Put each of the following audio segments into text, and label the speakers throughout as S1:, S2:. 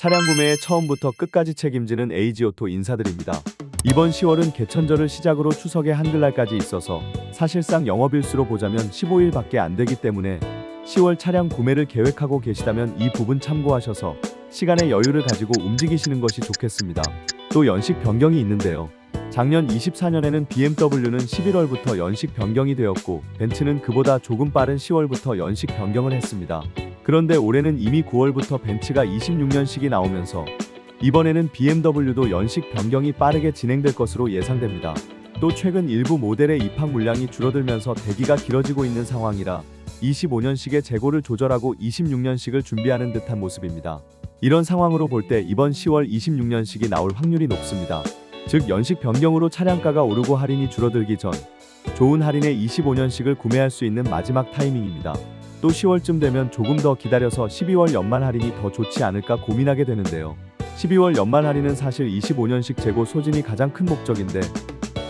S1: 차량 구매에 처음부터 끝까지 책임지는 에이지오토 인사드립니다. 이번 10월은 개천절을 시작으로 추석의 한글날까지 있어서 사실상 영업일수로 보자면 15일밖에 안 되기 때문에 10월 차량 구매를 계획하고 계시다면 이 부분 참고하셔서 시간의 여유를 가지고 움직이시는 것이 좋겠습니다. 또 연식 변경이 있는데요. 작년 24년에는 BMW는 11월부터 연식 변경이 되었고 벤츠는 그보다 조금 빠른 10월부터 연식 변경을 했습니다. 그런데 올해는 이미 9월부터 벤츠가 26년식이 나오면서 이번에는 BMW도 연식 변경이 빠르게 진행될 것으로 예상됩니다. 또 최근 일부 모델의 입항 물량이 줄어들면서 대기가 길어지고 있는 상황이라 25년식의 재고를 조절하고 26년식을 준비하는 듯한 모습입니다. 이런 상황으로 볼 때 이번 10월 26년식이 나올 확률이 높습니다. 즉 연식 변경으로 차량가가 오르고 할인이 줄어들기 전 좋은 할인에 25년식을 구매할 수 있는 마지막 타이밍입니다. 또 10월쯤 되면 조금 더 기다려서 12월 연말 할인이 더 좋지 않을까 고민하게 되는데요. 12월 연말 할인은 사실 25년식 재고 소진이 가장 큰 목적인데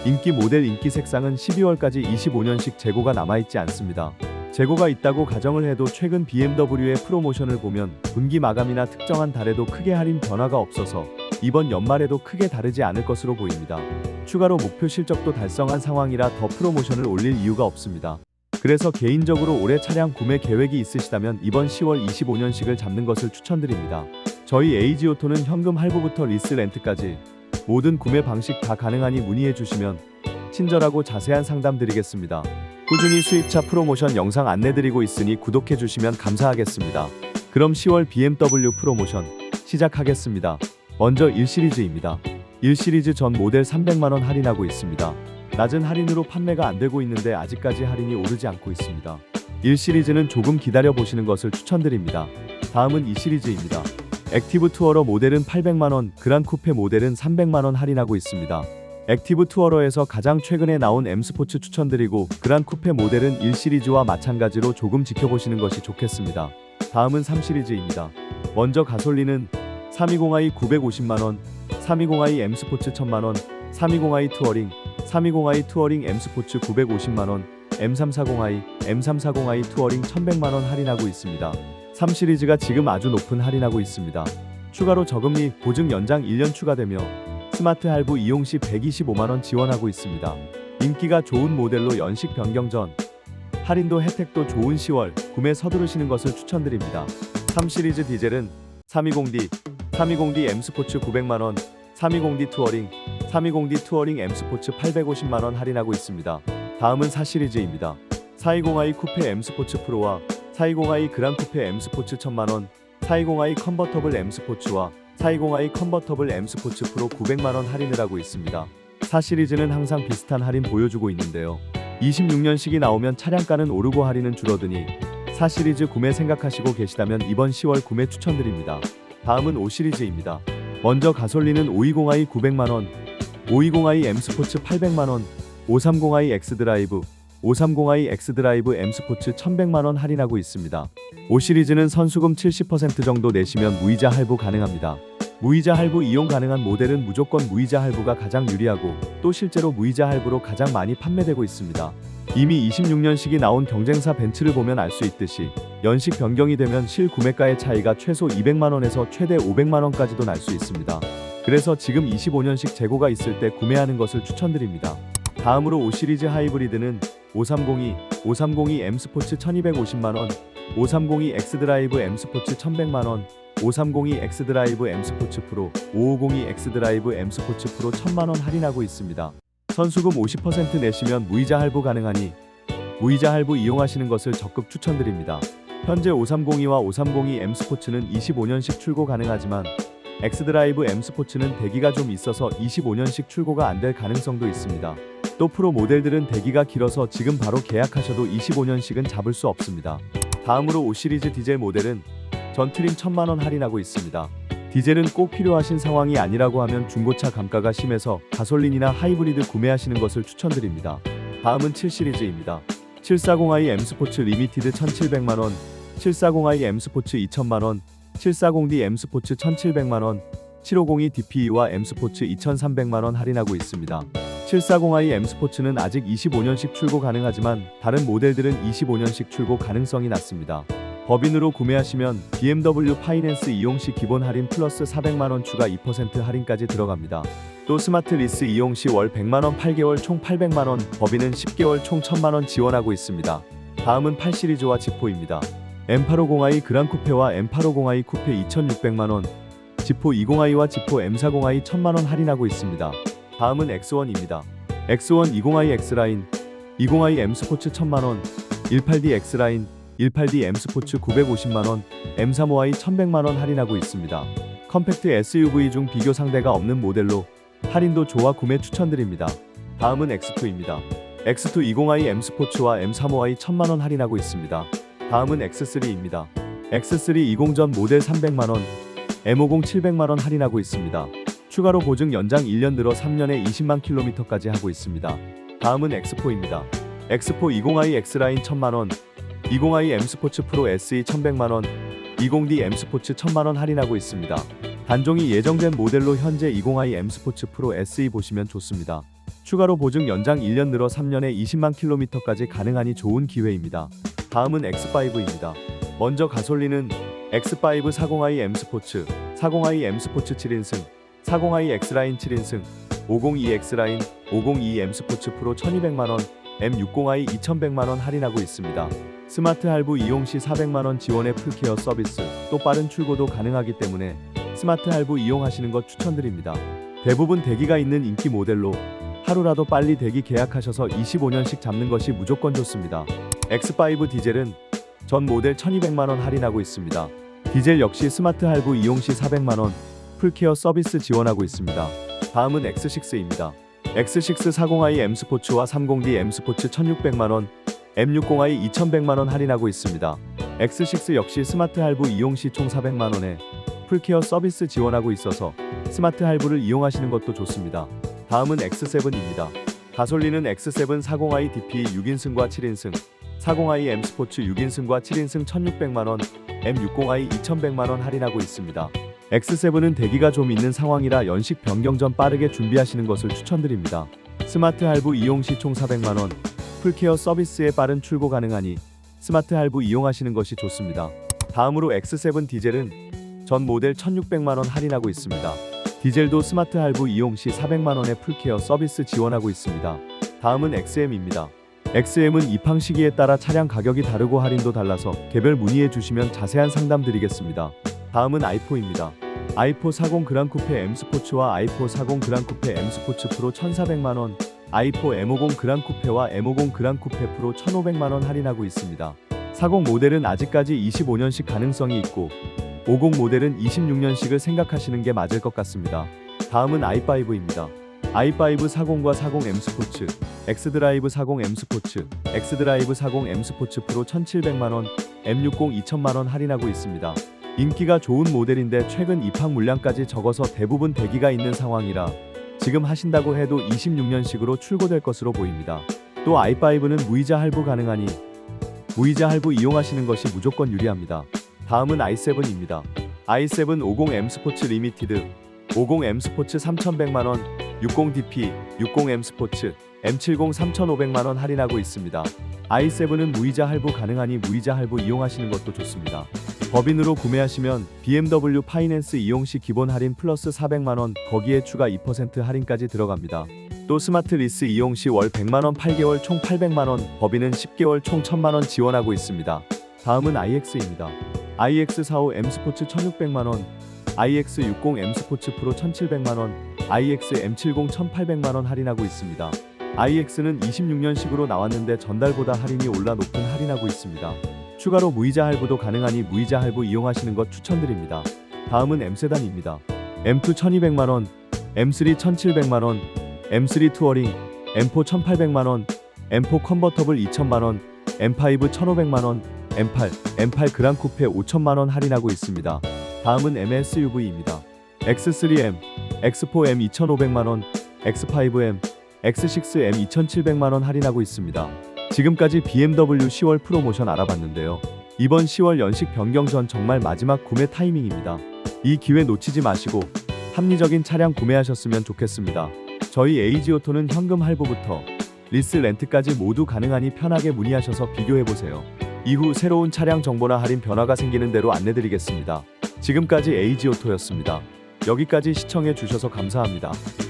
S1: 인기 모델 인기 색상은 12월까지 25년식 재고가 남아있지 않습니다. 재고가 있다고 가정을 해도 최근 BMW의 프로모션을 보면 분기 마감이나 특정한 달에도 크게 할인 변화가 없어서 이번 연말에도 크게 다르지 않을 것으로 보입니다. 추가로 목표 실적도 달성한 상황이라 더 프로모션을 올릴 이유가 없습니다. 그래서 개인적으로 올해 차량 구매 계획이 있으시다면 이번 10월 25년식을 잡는 것을 추천드립니다. 저희 에이지오토는 현금 할부부터 리스 렌트까지 모든 구매 방식 다 가능하니 문의해 주시면 친절하고 자세한 상담 드리겠습니다. 꾸준히 수입차 프로모션 영상 안내 드리고 있으니 구독해 주시면 감사하겠습니다. 그럼 10월 BMW 프로모션 시작하겠습니다. 먼저 1시리즈입니다. 1시리즈 전 모델 300만원 할인하고 있습니다. 낮은 할인으로 판매가 안 되고 있는데 아직까지 할인이 오르지 않고 있습니다. 1 시리즈는 조금 기다려 보시는 것을 추천드립니다. 다음은 2 시리즈입니다. 액티브 투어러 모델은 800만원, 그란 쿠페 모델은 300만원 할인하고 있습니다. 액티브 투어러에서 가장 최근에 나온 M 스포츠 추천드리고 그란 쿠페 모델은 1 시리즈와 마찬가지로 조금 지켜보시는 것이 좋겠습니다. 다음은 3 시리즈입니다. 먼저 가솔린은 320i 950만원, 320i M 스포츠 1000만원, 320i 투어링, 320i 투어링 M 스포츠 950만원, M340i, M340i 투어링 1100만원 할인하고 있습니다. 3시리즈가 지금 아주 높은 할인하고 있습니다. 추가로 저금리 보증 연장 1년 추가되며 스마트 할부 이용 시 125만원 지원하고 있습니다. 인기가 좋은 모델로 연식 변경 전 할인도 혜택도 좋은 10월 구매 서두르시는 것을 추천드립니다. 3시리즈 디젤은 320D, 320D M 스포츠 900만원, 320D 투어링, 320D 투어링 M 스포츠 850만원 할인하고 있습니다. 다음은 4시리즈입니다. 420i 쿠페 M 스포츠 프로와 420i 그란 쿠페 M 스포츠 1000만원, 420i 컨버터블 M 스포츠와 420i 컨버터블 M 스포츠 프로 900만원 할인을 하고 있습니다. 4시리즈는 항상 비슷한 할인 보여주고 있는데요. 26년식이 나오면 차량가는 오르고 할인은 줄어드니 4시리즈 구매 생각하시고 계시다면 이번 10월 구매 추천드립니다. 다음은 5시리즈입니다. 먼저 가솔린은 520i 900만원, 520i M 스포츠 800만원, 530i X 드라이브, 530i X 드라이브 M 스포츠 1100만원 할인하고 있습니다. 5시리즈는 선수금 70% 정도 내시면 무이자 할부 가능합니다. 무이자 할부 이용 가능한 모델은 무조건 무이자 할부가 가장 유리하고 또 실제로 무이자 할부로 가장 많이 판매되고 있습니다. 이미 26년식이 나온 경쟁사 벤츠를 보면 알 수 있듯이 연식 변경이 되면 실 구매가의 차이가 최소 200만 원에서 최대 500만 원까지도 날 수 있습니다. 그래서 지금 25년식 재고가 있을 때 구매하는 것을 추천드립니다. 다음으로 5시리즈 하이브리드는 530이, 530이 M 스포츠 1250만 원, 530이 X 드라이브 M 스포츠 1100만 원, 530이 X 드라이브 M 스포츠 프로, 550이 X 드라이브 M 스포츠 프로 1000만 원 할인하고 있습니다. 선수금 50% 내시면 무이자 할부 가능하니 무이자 할부 이용하시는 것을 적극 추천드립니다. 현재 5302와 530이 M 스포츠는 25년식 출고 가능하지만 X 드라이브 M 스포츠는 대기가 좀 있어서 25년식 출고가 안 될 가능성도 있습니다. 또 프로 모델들은 대기가 길어서 지금 바로 계약하셔도 25년식은 잡을 수 없습니다. 다음으로 5 시리즈 디젤 모델은 전 트림 1000만 원 할인하고 있습니다. 디젤은 꼭 필요하신 상황이 아니라고 하면 중고차 감가가 심해서 가솔린이나 하이브리드 구매하시는 것을 추천드립니다. 다음은 7 시리즈입니다. 740i M 스포츠 리미티드 1,700만 원, 740i M 스포츠 2천만 원, 740D M 스포츠 1,700만 원, 750이 DPE와 M 스포츠 2,300만 원 할인하고 있습니다. 740i M 스포츠는 아직 25년식 출고 가능하지만 다른 모델들은 25년식 출고 가능성이 낮습니다. 법인으로 구매하시면 BMW 파이낸스 이용 시 기본 할인 플러스 400만 원 추가 2% 할인까지 들어갑니다. 또 스마트 리스 이용 시 월 100만 원 8개월 총 800만 원, 법인은 10개월 총 1000만 원 지원하고 있습니다. 다음은 8 시리즈와 지포입니다. M850i 그랑 쿠페와 M850i 쿠페 2,600만 원, 지포 20i와 지포 M40i 1,000만 원 할인하고 있습니다. 다음은 X1입니다. X1 20i X라인, 20i M 스포츠 1,000만 원, 18D X라인, 18D M 스포츠 950만 원, M35i 1,100만 원 할인하고 있습니다. 컴팩트 SUV 중 비교 상대가 없는 모델로 할인도 좋아 구매 추천드립니다. 다음은 X2입니다. X2 20i M 스포츠와 M35i 1,000만 원 할인하고 있습니다. 다음은 X3입니다. X3 20 전 모델 300만 원, M50 700만 원 할인하고 있습니다. 추가로 보증 연장 1년 늘어 3년에 20만 킬로미터까지 하고 있습니다. 다음은 X4입니다. X4 20i X라인 1000만 원, 20i M 스포츠 프로 SE 1100만 원, 20D M 스포츠 1000만 원 할인하고 있습니다. 단종이 예정된 모델로 현재 20i M 스포츠 프로 SE 보시면 좋습니다. 추가로 보증 연장 1년 늘어 3년에 20만 킬로미터까지 가능하니 좋은 기회입니다. 다음은 X5입니다. 먼저 가솔린은 X5 40i M 스포츠, 40i M 스포츠 7인승, 40i X라인 7인승, 502 X라인, 502 M 스포츠 프로 1200만 원, M60i 2100만 원 할인하고 있습니다. 스마트 할부 이용 시 400만 원 지원의 풀케어 서비스, 또 빠른 출고도 가능하기 때문에 스마트 할부 이용하시는 것 추천드립니다. 대부분 대기가 있는 인기 모델로 하루라도 빨리 대기 계약하셔서 25년씩 잡는 것이 무조건 좋습니다. X5 디젤은 전 모델 1200만 원 할인하고 있습니다. 디젤 역시 스마트 할부 이용 시 400만 원 풀케어 서비스 지원하고 있습니다. 다음은 X6입니다. X6 40i M 스포츠와 30D M 스포츠 1600만 원, M60i 2100만 원 할인하고 있습니다. X6 역시 스마트 할부 이용 시 총 400만 원에 풀케어 서비스 지원하고 있어서 스마트 할부를 이용하시는 것도 좋습니다. 다음은 X7입니다. 가솔린은 X7 40i DP 6인승과 7인승, 40i M 스포츠 6인승과 7인승 1600만 원, M60i 2100만 원 할인하고 있습니다. X7은 대기가 좀 있는 상황이라 연식 변경 전 빠르게 준비하시는 것을 추천드립니다. 스마트 할부 이용 시 총 400만 원, 풀케어 서비스에 빠른 출고 가능하니 스마트 할부 이용하시는 것이 좋습니다. 다음으로 X7 디젤은 전 모델 1600만 원 할인하고 있습니다. 디젤도 스마트 할부 이용 시 400만 원의 풀케어 서비스 지원하고 있습니다. 다음은 XM입니다. XM은 입항 시기에 따라 차량 가격이 다르고 할인도 달라서 개별 문의해 주시면 자세한 상담 드리겠습니다. 다음은 i4입니다. i4 40 그랑 쿠페 M 스포츠와 i4 40 그랑 쿠페 M 스포츠 프로 1,400만 원, i4 M50 그랑 쿠페와 M50 그랑 쿠페 프로 1,500만 원 할인하고 있습니다. 40 모델은 아직까지 25년식 가능성이 있고 50 모델은 26년식을 생각하시는 게 맞을 것 같습니다. 다음은 i5입니다. i5 40과 40 M 스포츠, 엑스드라이브 40 M 스포츠, 엑스드라이브 40 M 스포츠 프로 1,700만 원, M60 2천만 원 할인하고 있습니다. 인기가 좋은 모델인데 최근 입항 물량까지 적어서 대부분 대기가 있는 상황이라 지금 하신다고 해도 26년식으로 출고될 것으로 보입니다. 또 i5는 무이자 할부 가능하니 무이자 할부 이용하시는 것이 무조건 유리합니다. 다음은 i7입니다. i7 50M 스포츠 리미티드 50M 스포츠 3,100만 원, 60DP 60M 스포츠 M70 3,500만 원 할인하고 있습니다. i7은 무이자 할부 가능하니 무이자 할부 이용하시는 것도 좋습니다. 법인으로 구매하시면 BMW 파이낸스 이용 시 기본 할인 플러스 400만 원, 거기에 추가 2% 할인까지 들어갑니다. 또 스마트 리스 이용 시 월 100만 원 8개월 총 800만 원, 법인은 10개월 총 1000만 원 지원하고 있습니다. 다음은 iX입니다. iX45 M 스포츠 1600만 원, iX60 M 스포츠 프로 1700만 원, iX M70 1800만 원 할인하고 있습니다. iX는 26년식으로 나왔는데 전달보다 할인이 올라 높은 할인하고 있습니다. 추가로 무이자 할부도 가능하니 무이자 할부 이용하시는 것 추천드립니다. 다음은 M 세단입니다. M2 1200만 원, M3 1700만 원, M3 투어링, M4 1800만 원, M4 컨버터블 2000만 원, M5 1500만 원, M8, M8 그랑 쿠페 5천만 원 할인하고 있습니다. 다음은 MSUV입니다. X3M, X4M 2,500만 원, X5M, X6M 2,700만 원 할인하고 있습니다. 지금까지 BMW 10월 프로모션 알아봤는데요. 이번 10월 연식 변경 전 정말 마지막 구매 타이밍입니다. 이 기회 놓치지 마시고 합리적인 차량 구매하셨으면 좋겠습니다. 저희 에이지오토는 현금 할부부터 리스 렌트까지 모두 가능하니 편하게 문의하셔서 비교해 보세요. 이후 새로운 차량 정보나 할인 변화가 생기는 대로 안내드리겠습니다. 지금까지 에이지오토였습니다. 여기까지 시청해 주셔서 감사합니다.